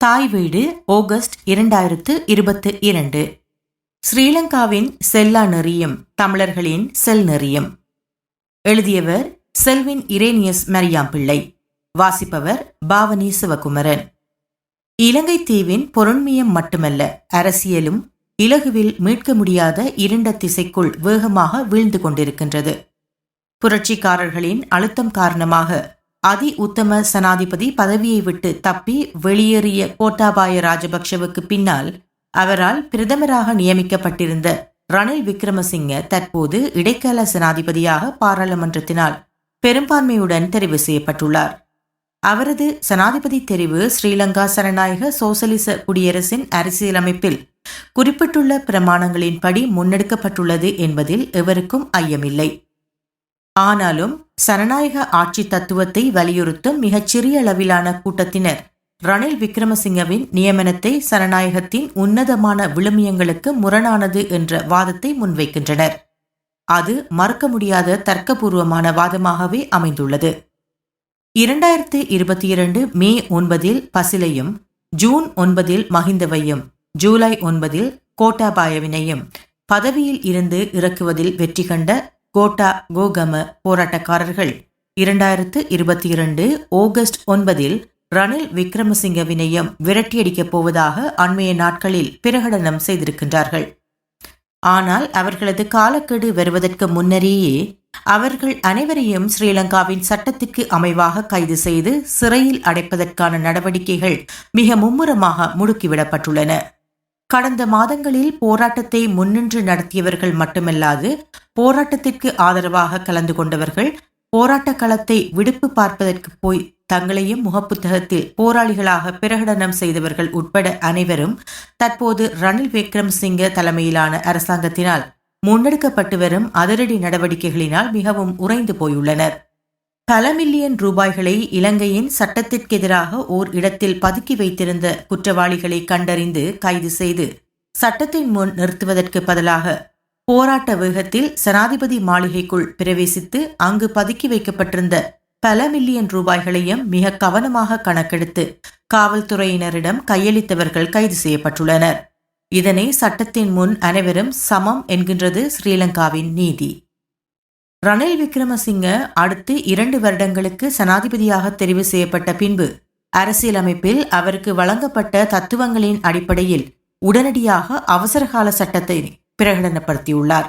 தாய் வீடு ஆகஸ்ட் இரண்டாயிரத்து இருபத்து இரண்டு. ஸ்ரீலங்காவின் செல்லா நெறியம் தமிழர்களின் செல் நெறியம். எழுதியவர் செல்வின் இரேனியஸ் மரியாம்பிள்ளை. வாசிப்பவர் பாவனி சிவகுமரன். இலங்கை தீவின் பொருண்மையம் மட்டுமல்ல அரசியலும் இலகுவில் மீட்க முடியாத இருண்ட திசைக்குள் வேகமாக வீழ்ந்து கொண்டிருக்கின்றது. புரட்சிக்காரர்களின் அழுத்தம் காரணமாக அதி உத்தம சனாதிபதி பதவியை விட்டு தப்பி வெளியேறிய கோட்டாபாய ராஜபக்ஷவுக்கு பின்னால் அவரால் பிரதமராக நியமிக்கப்பட்டிருந்த ரணில் விக்ரமசிங்க தற்போது இடைக்கால சனாதிபதியாக பாராளுமன்றத்தினால் பெரும்பான்மையுடன் தெரிவு செய்யப்பட்டுள்ளார். அவரது சனாதிபதி தெரிவு ஸ்ரீலங்கா சனநாயக சோசலிச குடியரசின் அரசியலமைப்பில் குறிப்பிட்டுள்ள பிரமாணங்களின்படி முன்னெடுக்கப்பட்டுள்ளது என்பதில் எவருக்கும் ஐயமில்லை. ஆனாலும் சனநாயக ஆட்சி தத்துவத்தை வலியுறுத்தும் மிகச்சிறிய அளவிலான கூட்டத்தினர். ரணில் விக்ரமசிங்கவின் நியமனத்தை சனநாயகத்தின் உன்னதமான விழுமியங்களுக்கு முரணானது என்ற வாதத்தை முன்வைக்கின்றனர். அது மறுக்க முடியாத தர்க்கபூர்வமான வாதமாகவே அமைந்துள்ளது. இரண்டாயிரத்து இருபத்தி இரண்டு மே ஒன்பதில் பசிலையும் ஜூன் ஒன்பதில் மஹிந்தவையும் ஜூலை ஒன்பதில் கோட்டாபாயவினையும் பதவியில் இருந்து இறக்குவதில் வெற்றி கண்ட கோட்டா கோகம போராட்டக்காரர்கள். இரண்டாயிரத்து இருபத்தி இரண்டு ஆகஸ்ட் ஒன்பதில் ரணில் விக்ரமசிங்கவினையும் விரட்டியடிக்கப் போவதாக அண்மைய நாட்களில் பிரகடனம் செய்திருக்கின்றார்கள். ஆனால் அவர்களது காலக்கெடு வருவதற்கு முன்னரேயே அவர்கள் அனைவரையும் ஸ்ரீலங்காவின் சட்டத்திற்கு அமைவாக கைது செய்து சிறையில் அடைப்பதற்கான நடவடிக்கைகள் மிக மும்முரமாக முடுக்கிவிடப்பட்டுள்ளன. கடந்த மாதங்களில் போராட்டத்தை முன்னின்று நடத்தியவர்கள் மட்டுமல்லாது போராட்டத்திற்கு ஆதரவாக கலந்து கொண்டவர்கள் போராட்ட களத்தை விடுப்பு பார்ப்பதற்கு போய் தங்களையும் முகப்புத்தகத்தில் போராளிகளாக பிரகடனம் செய்தவர்கள் உட்பட அனைவரும் தற்போது ரணில் விக்ரம் சிங்க தலைமையிலான அரசாங்கத்தினால் முன்னெடுக்கப்பட்டு வரும் அதிரடி நடவடிக்கைகளினால் மிகவும் உறைந்து போயுள்ளனர். பல மில்லியன் ரூபாய்களை இலங்கையின் சட்டத்திற்கெதிராக ஓர் இடத்தில் பதுக்கி வைத்திருந்த குற்றவாளிகளை கண்டறிந்து கைது செய்து சட்டத்தின் முன் நிறுத்துவதற்கு பதிலாக போராட்ட வேகத்தில் சனாதிபதி மாளிகைக்குள் பிரவேசித்து அங்கு பதுக்கி வைக்கப்பட்டிருந்த பல மில்லியன் ரூபாய்களையும் மிக கவனமாக கணக்கெடுத்து காவல்துறையினரிடம் கையளித்தவர்கள் கைது செய்யப்பட்டுள்ளனர். இதனை சட்டத்தின் முன் அனைவரும் சமம் என்கின்றது ஸ்ரீலங்காவின் நீதி. ரணில் விக்ரமசிங்க அடுத்து இரண்டு வருடங்களுக்கு சனாதிபதியாக தெரிவு செய்யப்பட்ட பின்பு அரசியலமைப்பில் அவருக்கு வழங்கப்பட்ட தத்துவங்களின் அடிப்படையில் உடனடியாக அவசரகால சட்டத்தை பிரகடனப்படுத்தியுள்ளார்.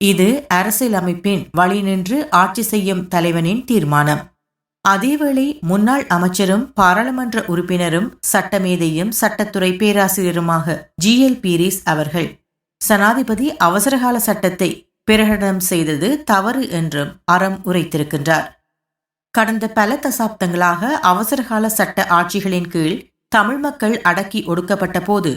இது அரசியலமைப்பின் வழி நின்று ஆட்சி செய்யும் தலைவனின் தீர்மானம். அதேவேளை முன்னாள் அமைச்சரும் பாராளுமன்ற உறுப்பினரும் சட்டமேதையும் சட்டத்துறை பேராசிரியருமாக ஜி எல் பீரிஸ் அவர்கள் சனாதிபதி அவசரகால சட்டத்தை பிரகடனம் செய்தது தவறு என்றும் அறம் உரைத்திருக்கின்றார். கடந்த பல தசாப்தங்களாக அவசரகால சட்ட ஆட்சிகளின் கீழ் தமிழ் மக்கள் அடக்கி ஒடுக்கப்பட்ட போது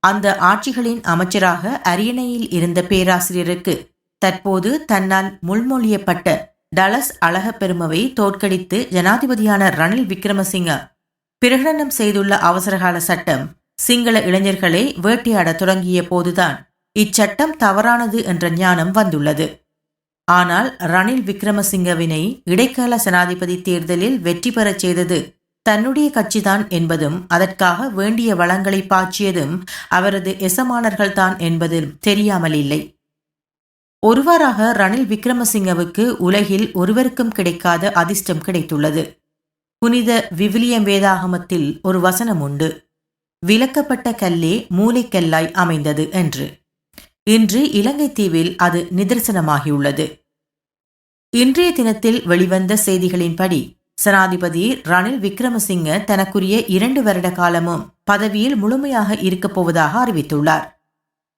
அந்த ஆட்சிகளின் அமைச்சராக அரியணையில் இருந்த பேராசிரியருக்கு தற்போது தன்னால் முள்மொழியப்பட்ட டலஸ் அழக பெருமவை தோற்கடித்து ஜனாதிபதியான ரணில் விக்ரமசிங்க பிரகடனம் செய்துள்ள அவசரகால சட்டம் சிங்கள இளைஞர்களை வேட்டையாட தொடங்கிய போதுதான் இச்சட்டம் தவறானது என்ற ஞானம் வந்துள்ளது. ஆனால் ரணில் விக்ரமசிங்கவினை இடைக்கால ஜனாதிபதி தேர்தலில் வெற்றி பெறச் செய்தது தன்னுடைய கட்சிதான் என்பதும் அதற்காக வேண்டிய வளங்களை பாய்ச்சியதும் அவரது எசமானர்கள்தான் என்பதும் தெரியாமல் இல்லை. ஒருவராக ரணில் விக்ரமசிங்கவுக்கு உலகில் ஒருவருக்கும் கிடைக்காத அதிர்ஷ்டம் கிடைத்துள்ளது. புனித விவிலியம் வேதாகமத்தில் ஒரு வசனம் உண்டு. விலக்கப்பட்ட கல்லே மூளைக்கல்லாய் அமைந்தது என்று. இன்று இலங்கை தீவில் அது நிதர்சனமாகியுள்ளது. இன்றைய தினத்தில் வெளிவந்த செய்திகளின்படி சனாதிபதி ரணில் விக்ரமசிங்க தனக்குரிய இரண்டு வருட காலமும் பதவியில் முழுமையாக இருக்கப் போவதாக அறிவித்துள்ளார்.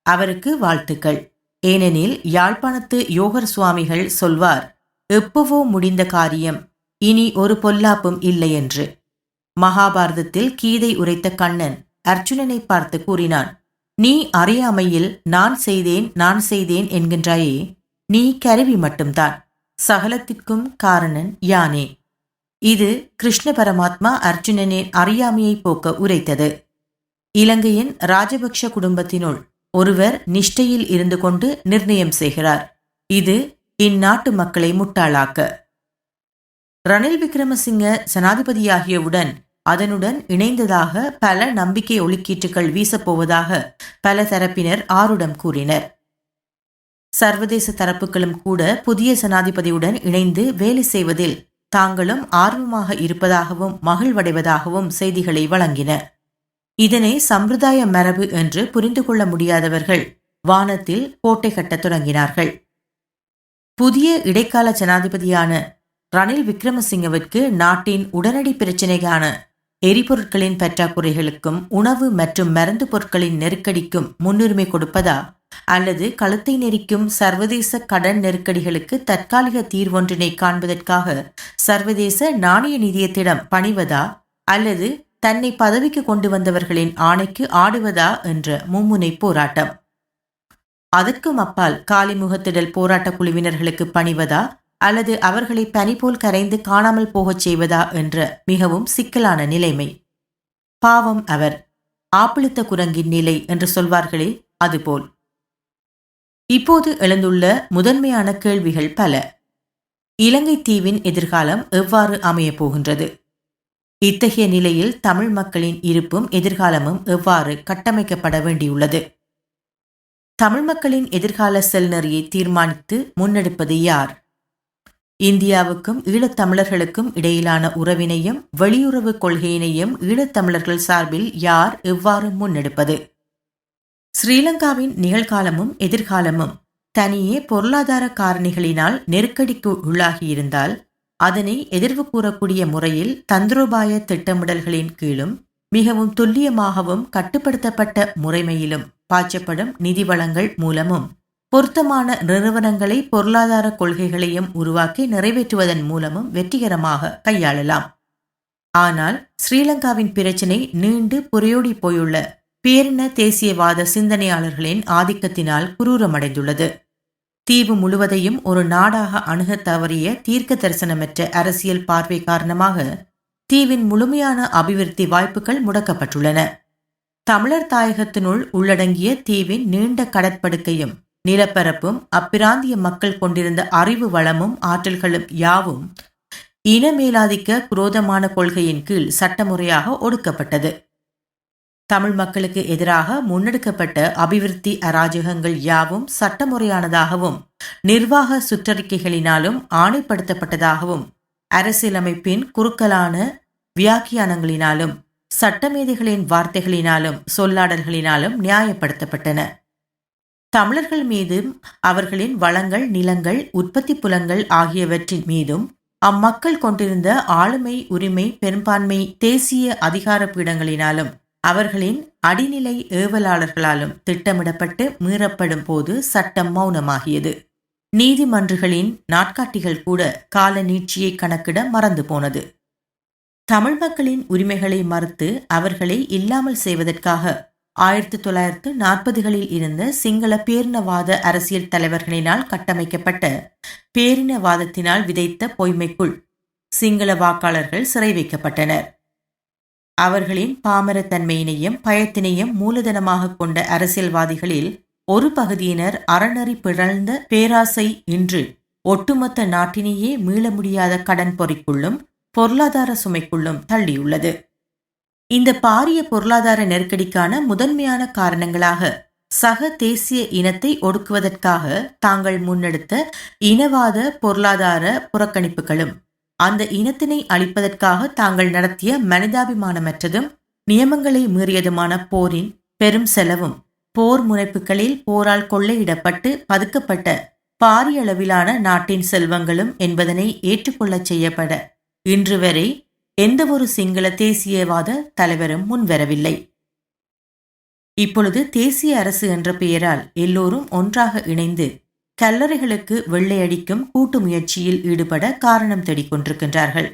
அவருக்கு வாழ்த்துக்கள். ஏனெனில் யாழ்ப்பாணத்து யோகர் சுவாமிகள் சொல்வார் எப்பவோ முடிந்த காரியம் இனி ஒரு பொல்லாப்பும் இல்லை என்று. மகாபாரதத்தில் கீதை உரைத்த கண்ணன் அர்ஜுனனை பார்த்து கூறினான் நீ அறியாமையில் நான் செய்தேன் நான் செய்தேன் என்கின்றாயே நீ கருவி மட்டும்தான். சகலத்திற்கும் காரணன் யானே. இது கிருஷ்ண பரமாத்மா அர்ஜுனனின் அறியாமையை போக்க உரைத்தது. இலங்கையின் ராஜபக்ஷ குடும்பத்தினுள் ஒருவர் நிஷ்டையில் இருந்து கொண்டு நிர்ணயம் செய்கிறார். இது இந்நாட்டு மக்களை முட்டாளாக்க. ரணில் விக்ரமசிங்க ஜனாதிபதியாகியவுடன் அதனுடன் இணைந்ததாக பல நம்பிக்கை ஒளிக்கீற்றுகள் வீசப்போவதாக பல தரப்பினர் ஆருடம் கூறினர். சர்வதேச தரப்புகளும் கூட புதிய ஜனாதிபதியுடன் இணைந்து வேலை செய்வதில் தாங்களும் ஆர்வமாக இருப்பதாகவும் மகிழ்வடைவதாகவும் செய்திகளை வழங்கின. இதனை சம்பிரதாய மரபு என்று புரிந்து கொள்ள முடியாதவர்கள் வானத்தில் கோட்டை கட்டத் தொடங்கினார்கள். புதிய இடைக்கால ஜனாதிபதியான ரணில் விக்ரமசிங்கவிற்கு நாட்டின் உடனடி பிரச்சினைக்கான எரிபொருட்களின் பற்றாக்குறைகளுக்கும் உணவு மற்றும் மருந்து பொருட்களின் நெருக்கடிக்கும் முன்னுரிமை கொடுப்பதா? அல்லது கழுத்தை நெரிக்கும் சர்வதேச கடன் நெருக்கடிகளுக்கு தற்காலிக தீர்வொன்றினை காண்பதற்காக சர்வதேச நாணய நிதியத்திடம் பணிவதா? அல்லது தன்னை பதவிக்கு கொண்டு வந்தவர்களின் ஆணைக்கு ஆடுவதா? என்ற மும்முனை போராட்டம். அதற்கும் அப்பால் காலிமுகத்திடல் போராட்ட குழுவினர்களுக்கு பணிவதா? அல்லது அவர்களை பனி போல் கரைந்து காணாமல் போகச் செய்வதா என்ற மிகவும் சிக்கலான நிலைமை. பாவம் அவர். ஆப்பிளித்த குரங்கின் நிலை என்று சொல்வார்களே அதுபோல். இப்போது எழுந்துள்ள முதன்மையான கேள்விகள் பல. இலங்கை தீவின் எதிர்காலம் எவ்வாறு அமையப் போகின்றது? இத்தகைய நிலையில் தமிழ் மக்களின் இருப்பும் எதிர்காலமும் எவ்வாறு கட்டமைக்கப்பட வேண்டியுள்ளது? தமிழ் மக்களின் எதிர்கால செல்நெறியை தீர்மானித்து முன்னெடுப்பது யார்? இந்தியாவுக்கும் ஈழத்தமிழர்களுக்கும் இடையிலான உறவினையும் வெளியுறவு கொள்கையினையும் ஈழத்தமிழர்கள் சார்பில் யார் எவ்வாறு முன்னெடுப்பது? ஸ்ரீலங்காவின் நிகழ்காலமும் எதிர்காலமும் தனியே பொருளாதார காரணிகளினால் நெருக்கடிக்கு உள்ளாகியிருந்தால் அதனை எதிர்வு கூறக்கூடிய முறையில் தந்திரோபாய திட்டமிடல்களின் கீழும் மிகவும் துல்லியமாகவும் கட்டுப்படுத்தப்பட்ட முறைமையிலும் பாய்ச்சப்படும் நிதி வளங்கள் மூலமும் பொருத்தமான நிறுவனங்களை பொருளாதார கொள்கைகளையும் உருவாக்கி நிறைவேற்றுவதன் மூலமும் வெற்றிகரமாக கையாளலாம். ஆனால் ஸ்ரீலங்காவின் பிரச்சினை நீண்டு புரையோடி போயுள்ள பேரின தேசியவாத சிந்தனையாளர்களின் ஆதிக்கத்தினால் குரூரமடைந்துள்ளது. தீவு முழுவதையும் ஒரு நாடாக அணுகத் தவறிய தீர்க்க தரிசனமற்ற அரசியல் பார்வை காரணமாக தீவின் முழுமையான அபிவிருத்தி வாய்ப்புகள் முடக்கப்பட்டுள்ளன. தமிழர் தாயகத்தினுள் உள்ளடங்கிய தீவின் நீண்ட கடற்படுக்கையும் நிலப்பரப்பும் அப்பிராந்திய மக்கள் கொண்டிருந்த அறிவு வளமும் ஆற்றல்களும் யாவும் இன மேலாதிக்க குரோதமான கொள்கையின் கீழ் சட்டமுறையாக ஒடுக்கப்பட்டது. தமிழ் மக்களுக்கு எதிராக முன்னெடுக்கப்பட்ட அபிவிருத்தி அராஜகங்கள் யாவும் சட்டமுறையானதாகவும் நிர்வாக சுற்றறிக்கைகளினாலும் ஆணைப்படுத்தப்பட்டதாகவும் அரசியலமைப்பின் குறுக்கலான வியாக்கியானங்களினாலும் சட்டமேதைகளின் வார்த்தைகளினாலும் சொல்லாடல்களினாலும் நியாயப்படுத்தப்பட்டன. தமிழர்கள் மீதும் அவர்களின் வளங்கள் நிலங்கள் உற்பத்தி புலங்கள் ஆகியவற்றின் மீதும் அம்மக்கள் கொண்டிருந்த ஆளுமை உரிமை பெரும்பான்மை தேசிய அதிகார பீடங்களினாலும் அவர்களின் அடிநிலை ஏவலாளர்களாலும் திட்டமிடப்பட்டு மீறப்படும் போது சட்டம் மௌனமாகியது. நீதிமன்றுகளின் நாட்காட்டிகள் கூட கால நீட்சியை கணக்கிட மறந்து போனது. தமிழ் மக்களின் உரிமைகளை மறுத்து அவர்களை இல்லாமல் செய்வதற்காக ஆயிரத்தி தொள்ளாயிரத்து நாற்பதுகளில் இருந்த சிங்கள பேரினவாத அரசியல் தலைவர்களினால் கட்டமைக்கப்பட்ட பேரினவாதத்தினால் விதைத்த பொய்மைக்குள் சிங்கள வாக்காளர்கள் சிறை வைக்கப்பட்டனர். அவர்களின் பாமரத்தன்மையினையும் பயத்தினையும் மூலதனமாக கொண்ட அரசியல்வாதிகளில் ஒரு பகுதியினர் அறநறி பிறழ்ந்த பேராசை இன்று ஒட்டுமொத்த நாட்டினையே மீள முடியாத கடன் பொறிக்குள்ளும் பொருளாதார சுமைக்குள்ளும் தள்ளியுள்ளது. இந்த பாரிய பொருளாதார நெருக்கடிக்கான முதன்மையான காரணங்களாக சக தேசிய இனத்தை ஒடுக்குவதற்காக தாங்கள் முன்னெடுத்த இனவாத பொருளாதார புறக்கணிப்புகளும் அந்த இனத்தினை அழிப்பதற்காக தாங்கள் நடத்திய மனிதாபிமானமற்றதும் நியமங்களை மீறியதுமான போரின் பெரும் செலவும் போர் முனைப்புகளில் போரால் கொள்ளையிடப்பட்டு பதுக்கப்பட்ட பாரியளவிலான நாட்டின் செல்வங்களும் என்பதனை ஏற்றுக்கொள்ளச் செய்யப்பட இன்று வரை எந்தவொரு சிங்கள தேசியவாத தலைவரும் முன்வரவில்லை. இப்பொழுது தேசிய அரசு என்ற பெயரால் எல்லோரும் ஒன்றாக இணைந்து கல்லறைகளுக்கு வெள்ளையடிக்கும் கூட்டு முயற்சியில் ஈடுபட காரணம் தேடிக் கொண்டிருக்கின்றார்கள்.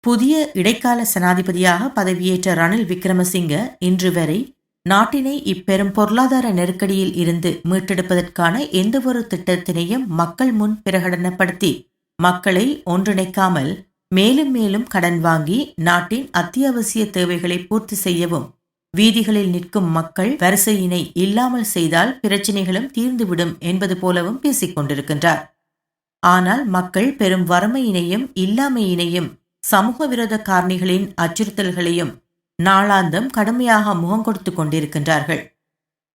புதிய இடைக்கால சனாதிபதியாக பதவியேற்ற ரணில் விக்ரமசிங்க இன்று வரை நாட்டினை இப்பெரும் பொருளாதார நெருக்கடியில் இருந்து மீட்டெடுப்பதற்கான எந்தவொரு திட்டத்தினையும் மக்கள் முன் பிரகடனப்படுத்தி மக்களை ஒன்றிணைக்காமல் மேலும் மேலும் கடன் வாங்கி நாட்டின் அத்தியாவசிய தேவைகளை பூர்த்தி செய்யவும் வீதிகளில் நிற்கும் மக்கள் வரிசையினை இல்லாமல் செய்தால் பிரச்சினைகளும் தீர்ந்துவிடும் என்பது போலவும் பேசிக் கொண்டிருக்கின்றார். ஆனால் மக்கள் பெரும் வறுமையினையும் இல்லாமையினையும் சமூக விரோத காரணிகளின் அச்சுறுத்தல்களையும் நாளாந்தம் கடுமையாக முகங்கொடுத்து கொண்டிருக்கின்றார்கள்.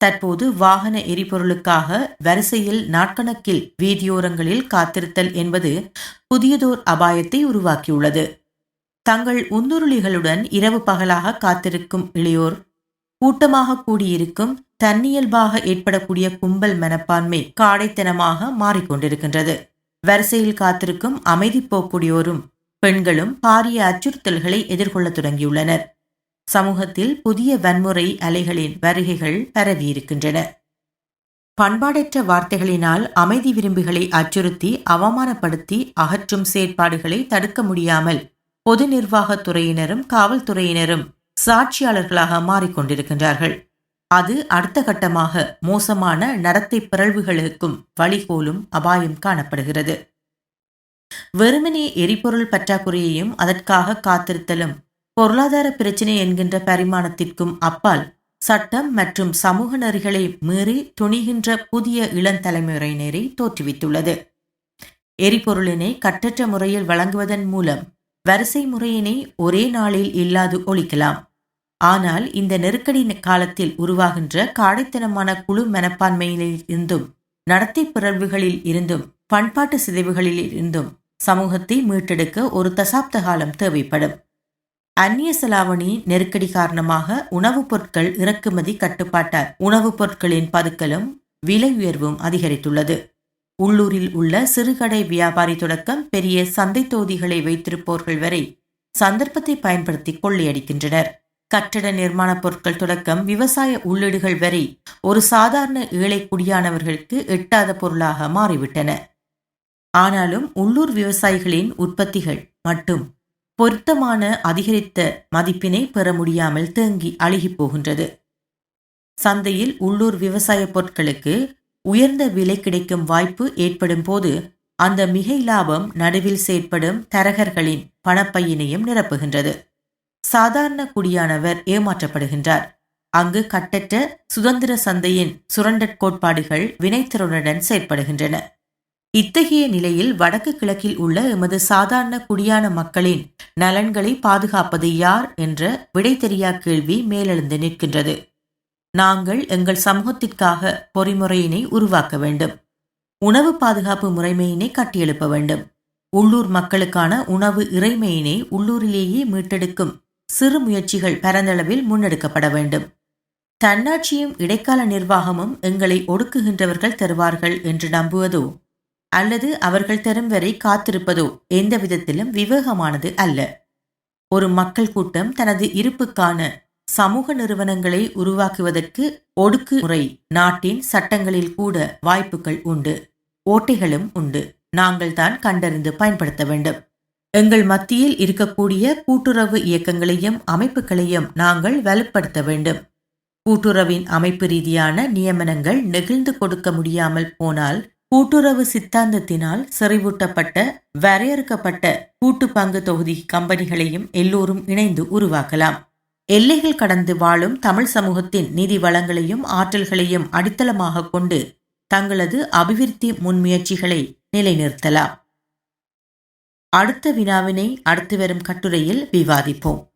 தற்போது வாகன எரிபொருளுக்காக வரிசையில் நாட்கணக்கில் வீதியோரங்களில் காத்திருத்தல் என்பது புதியதோர் அபாயத்தை உருவாக்கியுள்ளது. தங்கள் உந்துருளிகளுடன் இரவு பகலாக காத்திருக்கும் இளையோர் கூட்டமாக கூடியிருக்கும் தன்னியல்பாக ஏற்படக்கூடிய கும்பல் மனப்பான்மை காடைத்தனமாக மாறிக்கொண்டிருக்கின்றது. வரிசையில் காத்திருக்கும் அமைதி போக்கூடியோரும் பெண்களும் பாரிய அச்சுறுத்தல்களை எதிர்கொள்ளத் தொடங்கியுள்ளனர். சமூகத்தில் புதிய வன்முறை அலைகளின் வருகைகள் பரவியிருக்கின்றன. பண்பாடற்ற வார்த்தைகளினால் அமைதி விரும்புகளை அச்சுறுத்தி அவமானப்படுத்தி அகற்றும் செயற்பாடுகளை தடுக்க முடியாமல் பொது நிர்வாகத்துறையினரும் காவல்துறையினரும் சாட்சியாளர்களாக மாறிக்கொண்டிருக்கின்றார்கள். அது அடுத்த கட்டமாக மோசமான நடத்தை பிறழ்வுகளுக்கும் வழிகோலும் அபாயம் காணப்படுகிறது. வெறுமனே எரிபொருள் பற்றாக்குறையையும் அதற்காக காத்திருத்தலும் பொருளாதார பிரச்சினை என்கின்ற பரிமாணத்திற்கும் அப்பால் சட்டம் மற்றும் சமூக நெறிகளை மீறி துணிகின்ற புதிய இளந்தலைமுறையினரை தோற்றுவித்துள்ளது. எரிபொருளினை கட்டற்ற முறையில் வழங்குவதன் மூலம் வரிசை முறையினை ஒரே நாளில் இல்லாது ஒழிக்கலாம். ஆனால் இந்த நெருக்கடி காலத்தில் உருவாகின்ற காடைத்தனமான குழு மனப்பான்மையில் இருந்தும் நடத்தை பிறழ்வுகளில் இருந்தும் பண்பாட்டு சிதைவுகளில் இருந்தும் சமூகத்தை மீட்டெடுக்க ஒரு தசாப்த காலம் தேவைப்படும். அந்நிய செலாவணி நெருக்கடி காரணமாக உணவுப் பொருட்கள் இறக்குமதி கட்டுப்பாட்டால் உணவுப் பொருட்களின் பதுக்கலும் விலை உயர்வும் அதிகரித்துள்ளது. உள்ளூரில் உள்ள சிறுகடை வியாபாரி தொடக்கம் பெரிய சந்தை தொகுதிகளை வைத்திருப்போர்கள் வரை சந்தர்ப்பத்தை பயன்படுத்தி கொள்ளையடிக்கின்றனர். கட்டட நிர்மாணப் பொருட்கள் தொடக்கம் விவசாய உள்ளீடுகள் வரை ஒரு சாதாரண ஏழை குடியானவர்களுக்கு எட்டாத பொருளாக மாறிவிட்டன. ஆனாலும் உள்ளூர் விவசாயிகளின் உற்பத்திகள் மட்டும் பொருத்தமான அதிகரித்த மதிப்பினை பெற முடியாமல் தேங்கி அழுகி போகின்றது. சந்தையில் உள்ளூர் விவசாய பொருட்களுக்கு உயர்ந்த விலை கிடைக்கும் வாய்ப்பு ஏற்படும் போது அந்த மிகை லாபம் நடுவில் செயற்படும் தரகர்களின் பணப்பையினையும் நிரப்புகின்றது. சாதாரண குடியானவர் ஏமாற்றப்படுகின்றார். அங்கு கட்டற்ற சுதந்திர சந்தையின் சுரண்டற் கோட்பாடுகள் வினைத்திறனுடன் செயற்படுகின்றன. இத்தகைய நிலையில் வடக்கு கிழக்கில் உள்ள எமது சாதாரண குடியான மக்களின் நலன்களை பாதுகாப்பது யார் என்ற விடை தெரியா கேள்வி மேலெழுந்து நிற்கின்றது. நாங்கள் எங்கள் சமூகத்திற்காக பொறிமுறையினை உருவாக்க வேண்டும். உணவு பாதுகாப்பு முறைமையினை கட்டியெழுப்ப வேண்டும். உள்ளூர் மக்களுக்கான உணவு இறைமையினை உள்ளூரிலேயே மீட்டெடுக்கும் சிறு முயற்சிகள் பரந்தளவில் முன்னெடுக்கப்பட வேண்டும். தன்னாட்சியும் இடைக்கால நிர்வாகமும் எங்களை ஒடுக்குகின்றவர்கள் தருவார்கள் என்று நம்புவதோ? அல்லது அவர்கள் தரும் வரை காத்திருப்பதோ எந்த விதத்திலும் விவேகமானது அல்ல. ஒரு மக்கள் கூட்டம் தனது இருப்புக்கான சமூக நிறுவனங்களை உருவாக்குவதற்கு ஒடுக்குமுறை நாட்டின் சட்டங்களில் கூட வாய்ப்புகள் உண்டு. ஓட்டைகளும் உண்டு. நாங்கள் தான் கண்டறிந்து பயன்படுத்த வேண்டும். எங்கள் மத்தியில் இருக்கக்கூடிய கூட்டுறவு இயக்கங்களையும் அமைப்புகளையும் நாங்கள் வலுப்படுத்த வேண்டும். கூட்டுறவின் அமைப்பு ரீதியான நியமனங்கள் நெகிழ்ந்து கொடுக்க முடியாமல் போனால் கூட்டுறவு சித்தாந்தத்தினால் செறிவூட்டப்பட்ட வரையறுக்கப்பட்ட கூட்டு பங்கு தொகுதி கம்பெனிகளையும் எல்லோரும் இணைந்து உருவாக்கலாம். எல்லைகள் கடந்து வாழும் தமிழ் சமூகத்தின் நிதி வளங்களையும் ஆற்றல்களையும் அடித்தளமாக கொண்டு தங்களது அபிவிருத்தி முன்முயற்சிகளை நிலைநிறுத்தலாம். அடுத்த வினாவினை அடுத்து வரும் கட்டுரையில் விவாதிப்போம்.